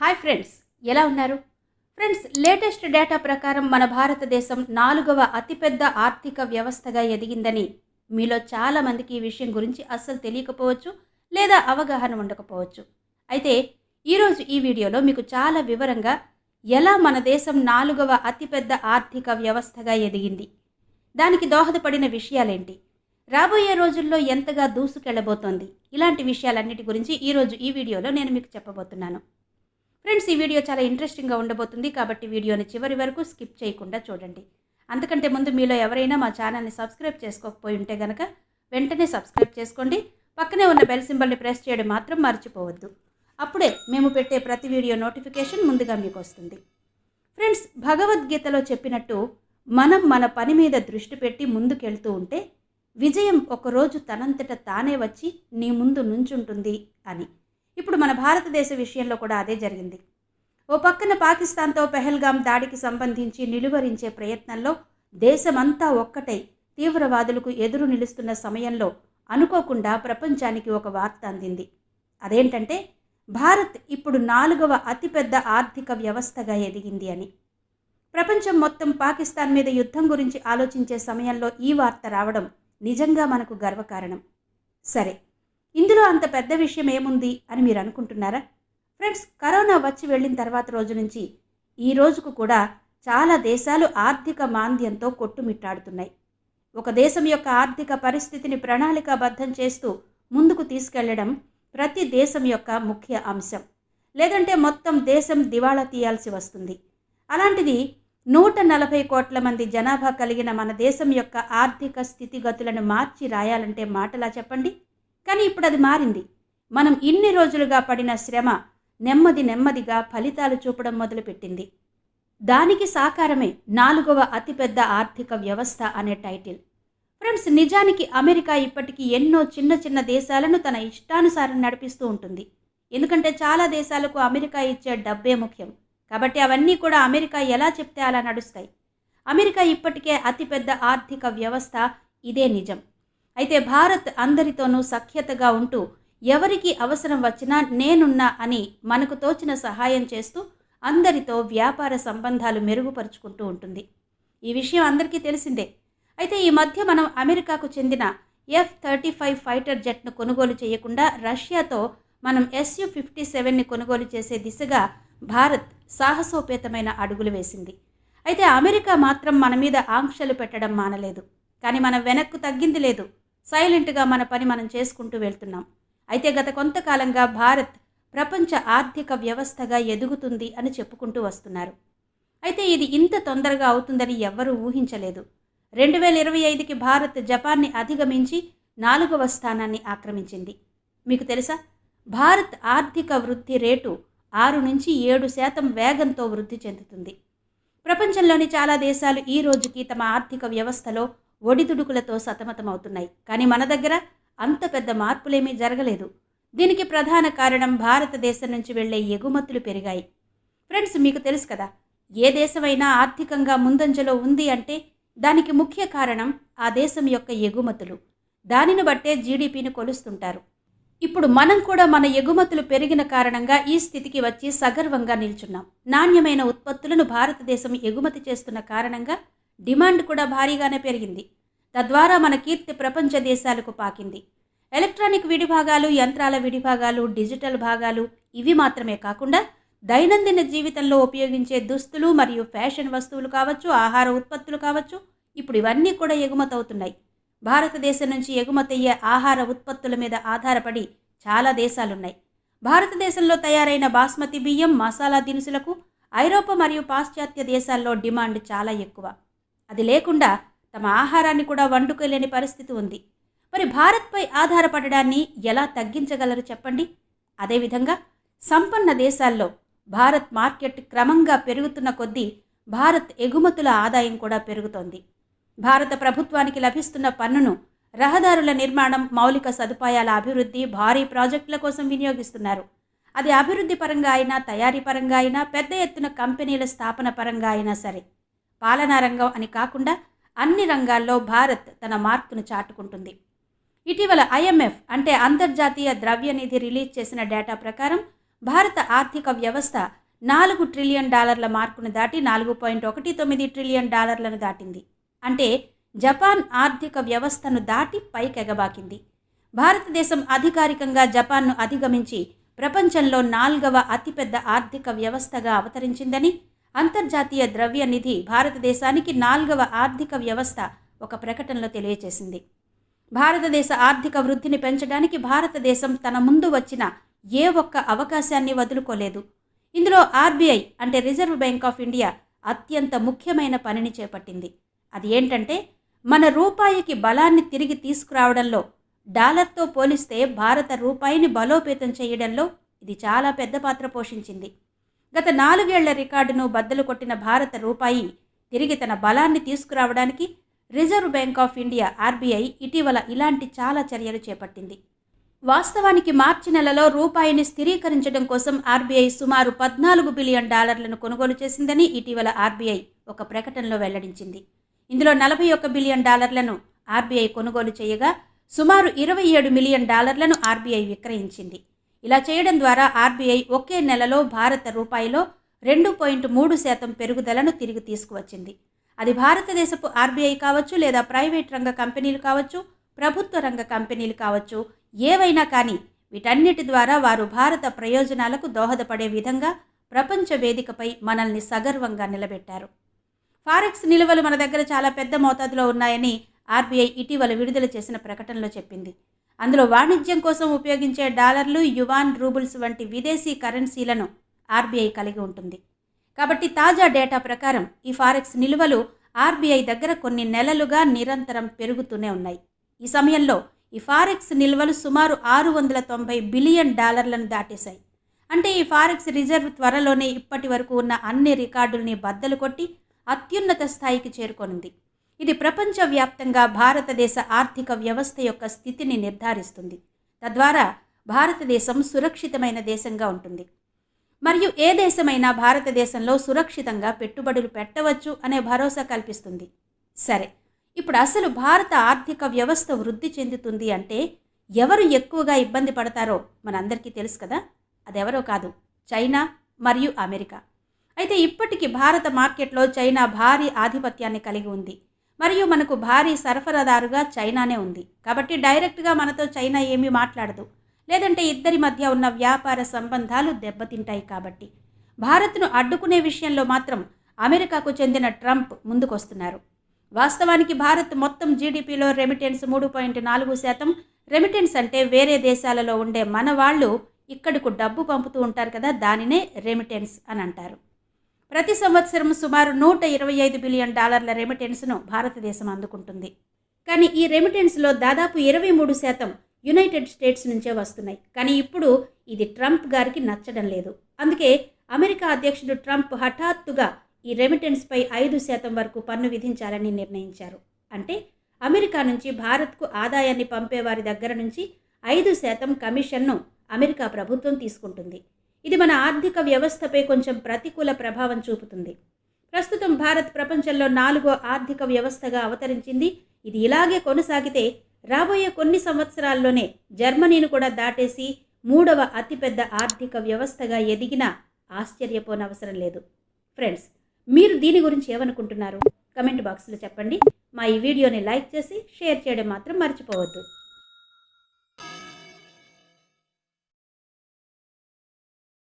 Hi friends ఎలా ఉన్నారు? Friends latest data ప్రకారం మన భారతదేశం నాలుగవ అతిపెద్ద ఆర్థిక వ్యవస్థగా ఎదిగిందని మీలో చాలామందికి ఈ విషయం గురించి అస్సలు తెలియకపోవచ్చు లేదా అవగాహన ఉండకపోవచ్చు. అయితే ఈరోజు ఈ వీడియోలో మీకు చాలా వివరంగా ఎలా మన దేశం నాలుగవ అతిపెద్ద ఆర్థిక వ్యవస్థగా ఎదిగింది. దానికి దోహదపడిన విషయాలేంటి? రాబోయే రోజుల్లో ఎంతగా దూసుకెళ్ళబోతోంది ఇలాంటి విషయాలన్నిటి గురించి ఈరోజు ఈ వీడియోలో నేను మీకు చెప్పబోతున్నాను. ఫ్రెండ్స్ ఈ వీడియో చాలా ఇంట్రెస్టింగ్గా ఉండబోతుంది కాబట్టి వీడియోని చివరి వరకు స్కిప్ చేయకుండా చూడండి. అంతకంటే ముందు మీలో ఎవరైనా మా ఛానల్ని సబ్స్క్రైబ్ చేసుకోకపోయి ఉంటే గనక వెంటనే సబ్స్క్రైబ్ చేసుకోండి. పక్కనే ఉన్న బెల్ సింబల్ని ప్రెస్ చేయడం మాత్రం మర్చిపోవద్దు. అప్పుడే మేము పెట్టే ప్రతి వీడియో నోటిఫికేషన్ ముందుగా మీకు వస్తుంది. ఫ్రెండ్స్ భగవద్గీతలో చెప్పినట్టు మనం మన పని మీద దృష్టి పెట్టి ముందుకెళ్తూ ఉంటే విజయం ఒకరోజు తనంతట తానే వచ్చి నీ ముందు నుంచుంటుంది అని. ఇప్పుడు మన భారతదేశ విషయంలో కూడా అదే జరిగింది. ఓ పక్కన పాకిస్తాన్తో పెహల్గాం దాడికి సంబంధించి నిలువరించే ప్రయత్నంలో దేశమంతా ఒక్కటై తీవ్రవాదులకు ఎదురు నిలుస్తున్న సమయంలో అనుకోకుండా ప్రపంచానికి ఒక వార్త అందింది. అదేంటంటే భారత్ ఇప్పుడు నాలుగవ అతిపెద్ద ఆర్థిక వ్యవస్థగా ఎదిగింది అని. ప్రపంచం మొత్తం పాకిస్తాన్ మీద యుద్ధం గురించి ఆలోచించే సమయంలో ఈ వార్త రావడం నిజంగా మనకు గర్వకారణం. సరే ఇందులో అంత పెద్ద విషయం ఏముంది అని మీరు అనుకుంటున్నారా? ఫ్రెండ్స్ కరోనా వచ్చి వెళ్ళిన తర్వాత రోజు నుంచి ఈ రోజుకు కూడా చాలా దేశాలు ఆర్థిక మాంద్యంతో కొట్టుమిట్టాడుతున్నాయి. ఒక దేశం యొక్క ఆర్థిక పరిస్థితిని ప్రణాళికాబద్ధం చేస్తూ ముందుకు తీసుకెళ్ళడం ప్రతి దేశం యొక్క ముఖ్య అంశం. లేదంటే మొత్తం దేశం దివాళా తీయాల్సి వస్తుంది. అలాంటిది నూట నలభై కోట్ల మంది జనాభా కలిగిన మన దేశం యొక్క ఆర్థిక స్థితిగతులను మార్చి రాయాలంటే మాటలా చెప్పండి? కానీ ఇప్పుడు అది మారింది. మనం ఇన్ని రోజులుగా పడిన శ్రమ నెమ్మది నెమ్మదిగా ఫలితాలు చూపడం మొదలుపెట్టింది. దానికి సాకారమే నాలుగవ అతిపెద్ద ఆర్థిక వ్యవస్థ అనే టైటిల్. ఫ్రెండ్స్ నిజానికి అమెరికా ఇప్పటికీ ఎన్నో చిన్న చిన్న దేశాలను తన ఇష్టానుసారం నడిపిస్తూ ఉంటుంది. ఎందుకంటే చాలా దేశాలకు అమెరికా ఇచ్చే డబ్బే ముఖ్యం. కాబట్టి అవన్నీ కూడా అమెరికా ఎలా చెప్తే అలా నడుస్తాయి. అమెరికా ఇప్పటికే అతిపెద్ద ఆర్థిక వ్యవస్థ ఇదే నిజం. అయితే భారత్ అందరితోనూ సఖ్యతగా ఉంటూ ఎవరికి అవసరం వచ్చినా నేనున్నా అని మనకు తోచిన సహాయం చేస్తూ అందరితో వ్యాపార సంబంధాలు మెరుగుపరుచుకుంటూ ఉంటుంది. ఈ విషయం అందరికీ తెలిసిందే. అయితే ఈ మధ్య మనం అమెరికాకు చెందిన ఎఫ్ థర్టీ ఫైవ్ ఫైటర్ జెట్ను కొనుగోలు చేయకుండా రష్యాతో మనం ఎస్యు ఫిఫ్టీ సెవెన్ని కొనుగోలు చేసే దిశగా భారత్ సాహసోపేతమైన అడుగులు వేసింది. అయితే అమెరికా మాత్రం మన మీద ఆంక్షలు పెట్టడం మానలేదు. కానీ మనం వెనక్కు తగ్గింది లేదు. సైలెంట్గా మన పని మనం చేసుకుంటూ వెళ్తున్నాం. అయితే గత కొంతకాలంగా భారత్ ప్రపంచ ఆర్థిక వ్యవస్థగా ఎదుగుతుంది అని చెప్పుకుంటూ వస్తున్నారు. అయితే ఇది ఇంత తొందరగా అవుతుందని ఎవ్వరూ ఊహించలేదు. రెండు వేల ఇరవై ఐదుకి భారత్ జపాన్ని అధిగమించి నాలుగవ స్థానాన్ని ఆక్రమించింది. మీకు తెలుసా? భారత్ ఆర్థిక వృద్ధి రేటు ఆరు నుంచి ఏడు శాతం వేగంతో వృద్ధి చెందుతుంది. ప్రపంచంలోని చాలా దేశాలు ఈ రోజుకి తమ ఆర్థిక వ్యవస్థలో ఒడిదుడుకులతో సతమతమవుతున్నాయి. కానీ మన దగ్గర అంత పెద్ద మార్పులేమీ జరగలేదు. దీనికి ప్రధాన కారణం భారతదేశం నుంచి వెళ్ళే ఎగుమతులు పెరిగాయి. ఫ్రెండ్స్ మీకు తెలుసు కదా ఏ దేశమైనా ఆర్థికంగా ముందంజలో ఉంది అంటే దానికి ముఖ్య కారణం ఆ దేశం యొక్క ఎగుమతులు. దానిని బట్టే జీడిపిని కొలుస్తుంటారు. ఇప్పుడు మనం కూడా మన ఎగుమతులు పెరిగిన కారణంగా ఈ స్థితికి వచ్చి సగర్వంగా నిల్చున్నాం. నాణ్యమైన ఉత్పత్తులను భారతదేశం ఎగుమతి చేస్తున్న కారణంగా డిమాండ్ కూడా భారీగానే పెరిగింది. తద్వారా మన కీర్తి ప్రపంచ దేశాలకు పాకింది. ఎలక్ట్రానిక్ విడిభాగాలు యంత్రాల విడిభాగాలు డిజిటల్ భాగాలు ఇవి మాత్రమే కాకుండా దైనందిన జీవితంలో ఉపయోగించే దుస్తులు మరియు ఫ్యాషన్ వస్తువులు కావచ్చు ఆహార ఉత్పత్తులు కావచ్చు ఇప్పుడు ఇవన్నీ కూడా ఎగుమతవుతున్నాయి. భారతదేశం నుంచి ఎగుమతయ్యే ఆహార ఉత్పత్తుల మీద ఆధారపడి చాలా దేశాలున్నాయి. భారతదేశంలో తయారైన బాస్మతి బియ్యం మసాలా దినుసులకు ఐరోపా మరియు పాశ్చాత్య దేశాల్లో డిమాండ్ చాలా ఎక్కువ. అది లేకుండా తమ ఆహారాన్ని కూడా వండుకోలేని పరిస్థితి ఉంది. మరి భారత్పై ఆధారపడడాన్ని ఎలా తగ్గించగలరు చెప్పండి? అదేవిధంగా సంపన్న దేశాల్లో భారత్ మార్కెట్ క్రమంగా పెరుగుతున్న కొద్దీ భారత్ ఎగుమతుల ఆదాయం కూడా పెరుగుతోంది. భారత ప్రభుత్వానికి లభిస్తున్న పన్నును రహదారుల నిర్మాణం మౌలిక సదుపాయాల అభివృద్ధి భారీ ప్రాజెక్టుల కోసం వినియోగిస్తున్నారు. అది అభివృద్ధి పరంగా అయినా తయారీ పరంగా అయినా పెద్ద ఎత్తున కంపెనీల స్థాపన పరంగా అయినా సరే. పాలనా రంగం అని కాకుండా అన్ని రంగాల్లో భారత్ తన మార్కును చాటుకుంటుంది. ఇటీవల ఐఎంఎఫ్ అంటే అంతర్జాతీయ ద్రవ్యనిధి రిలీజ్ చేసిన డేటా ప్రకారం భారత ఆర్థిక వ్యవస్థ నాలుగు ట్రిలియన్ డాలర్ల మార్కును దాటి నాలుగు పాయింట్ ఒకటి తొమ్మిది ట్రిలియన్ డాలర్లను దాటింది. అంటే జపాన్ ఆర్థిక వ్యవస్థను దాటి పైకెగబాకింది. భారతదేశం అధికారికంగా జపాన్ను అధిగమించి ప్రపంచంలో నాల్గవ అతిపెద్ద ఆర్థిక వ్యవస్థగా అవతరించిందని అంతర్జాతీయ ద్రవ్య నిధి భారతదేశానికి నాల్గవ ఆర్థిక వ్యవస్థ ఒక ప్రకటనలో తెలియజేసింది భారతదేశ ఆర్థిక వృద్ధిని పెంచడానికి భారతదేశం తన ముందు వచ్చిన ఏ ఒక్క అవకాశాన్ని వదులుకోలేదు. ఇందులో ఆర్బీఐ అంటే రిజర్వ్ బ్యాంక్ ఆఫ్ ఇండియా అత్యంత ముఖ్యమైన పనిని చేపట్టింది. అది ఏంటంటే మన రూపాయికి బలాన్ని తిరిగి తీసుకురావడంలో డాలర్తో పోలిస్తే భారత రూపాయిని బలోపేతం చేయడంలో ఇది చాలా పెద్ద పాత్ర పోషించింది. గత నాలుగేళ్ళ రికార్డును బద్దలు కొట్టిన భారత రూపాయి తిరిగి తన బలాన్ని తీసుకురావడానికి reserve bank of India RBI ఇటీవల ఇలాంటి చాలా చర్యలు చేపట్టింది. వాస్తవానికి మార్చి నెలలో రూపాయిని స్థిరీకరించడం కోసం ఆర్బీఐ సుమారు పద్నాలుగు బిలియన్ డాలర్లను కొనుగోలు చేసిందని ఇటీవల ఆర్బీఐ ఒక ప్రకటనలో వెల్లడించింది. ఇందులో నలభై ఒక్క బిలియన్ డాలర్లను ఆర్బీఐ కొనుగోలు చేయగా సుమారు ఇరవై ఏడు మిలియన్ డాలర్లను ఆర్బీఐ విక్రయించింది. ఇలా చేయడం ద్వారా ఆర్బీఐ ఒకే నెలలో భారత రూపాయిలో రెండు పాయింట్ మూడు శాతం పెరుగుదలను తిరిగి తీసుకువచ్చింది. అది భారతదేశపు ఆర్బీఐ కావచ్చు లేదా ప్రైవేట్ రంగ కంపెనీలు కావచ్చు ప్రభుత్వ రంగ కంపెనీలు కావచ్చు ఏవైనా కానీ వీటన్నిటి ద్వారా వారు భారత ప్రయోజనాలకు దోహదపడే విధంగా ప్రపంచ వేదికపై మనల్ని సగర్వంగా నిలబెట్టారు. ఫారెక్స్ నిల్వలు మన దగ్గర చాలా పెద్ద మోతాదులో ఉన్నాయని ఆర్బీఐ ఇటీవల విడుదల చేసిన ప్రకటనలో చెప్పింది. అందులో వాణిజ్యం కోసం ఉపయోగించే డాలర్లు యువాన్ రూబుల్స్ వంటి విదేశీ కరెన్సీలను ఆర్బీఐ కలిగి ఉంటుంది. కాబట్టి తాజా డేటా ప్రకారం ఈ ఫారెక్స్ నిల్వలు ఆర్బీఐ దగ్గర కొన్ని నెలలుగా నిరంతరం పెరుగుతూనే ఉన్నాయి. ఈ సమయంలో ఈ ఫారెక్స్ నిల్వలు సుమారు ఆరు వందల తొంభై బిలియన్ డాలర్లను దాటేశాయి. అంటే ఈ ఫారెక్స్ రిజర్వ్ త్వరలోనే ఇప్పటి వరకు ఉన్న అన్ని రికార్డుల్ని బద్దలు కొట్టి అత్యున్నత స్థాయికి చేరుకొనింది. ఇది ప్రపంచవ్యాప్తంగా భారతదేశ ఆర్థిక వ్యవస్థ యొక్క స్థితిని నిర్ధారిస్తుంది. తద్వారా భారతదేశం సురక్షితమైన దేశంగా ఉంటుంది. మరియు ఏ దేశమైనా భారతదేశంలో సురక్షితంగా పెట్టుబడులు పెట్టవచ్చు అనే భరోసా కల్పిస్తుంది. సరే ఇప్పుడు అసలు భారత ఆర్థిక వ్యవస్థ వృద్ధి చెందుతుంది అంటే ఎవరు ఎక్కువగా ఇబ్బంది పడతారో మనందరికీ తెలుసు కదా. అదెవరో కాదు చైనా మరియు అమెరికా. అయితే ఇప్పటికీ భారత మార్కెట్లో చైనా భారీ ఆధిపత్యాన్ని కలిగి ఉంది. మరియు మనకు భారీ సరఫరాదారుగా చైనానే ఉంది. కాబట్టి డైరెక్ట్గా మనతో చైనా ఏమీ మాట్లాడదు. లేదంటే ఇద్దరి మధ్య ఉన్న వ్యాపార సంబంధాలు దెబ్బతింటాయి కాబట్టి. భారత్ను అడ్డుకునే విషయంలో మాత్రం అమెరికాకు చెందిన ట్రంప్ ముందుకొస్తున్నారు. వాస్తవానికి భారత్ మొత్తం జీడిపిలో రెమిటెన్స్ మూడు పాయింట్ నాలుగు శాతం. రెమిటెన్స్ అంటే వేరే దేశాలలో ఉండే మన వాళ్ళు ఇక్కడకు డబ్బు పంపుతూ ఉంటారు కదా దానినే రెమిటెన్స్ అని అంటారు. ప్రతి సంవత్సరం సుమారు నూట ఇరవై ఐదు బిలియన్ డాలర్ల రెమిటెన్స్ను భారతదేశం అందుకుంటుంది. కానీ ఈ రెమిటెన్స్లో దాదాపు ఇరవై మూడు శాతం యునైటెడ్ స్టేట్స్ నుంచే వస్తున్నాయి. కానీ ఇప్పుడు ఇది ట్రంప్ గారికి నచ్చడం లేదు. అందుకే అమెరికా అధ్యక్షుడు ట్రంప్ హఠాత్తుగా ఈ రెమిటెన్స్పై ఐదు శాతం వరకు పన్ను విధించాలని నిర్ణయించారు. అంటే అమెరికా నుంచి భారత్కు ఆదాయాన్ని పంపే వారి దగ్గర నుంచి ఐదు శాతం కమిషన్ను అమెరికా ప్రభుత్వం తీసుకుంటుంది. ఇది మన ఆర్థిక వ్యవస్థపై కొంచెం ప్రతికూల ప్రభావం చూపుతుంది. ప్రస్తుతం భారత్ ప్రపంచంలో నాలుగో ఆర్థిక వ్యవస్థగా అవతరించింది. ఇది ఇలాగే కొనసాగితే రాబోయే కొన్ని సంవత్సరాల్లోనే జర్మనీని కూడా దాటేసి మూడవ అతిపెద్ద ఆర్థిక వ్యవస్థగా ఎదిగినా ఆశ్చర్యపోనవసరం లేదు. ఫ్రెండ్స్ మీరు దీని గురించి ఏమనుకుంటున్నారు? కమెంట్ బాక్స్లో చెప్పండి. మా ఈ వీడియోని లైక్ చేసి షేర్ చేయడం మాత్రం మర్చిపోవద్దు.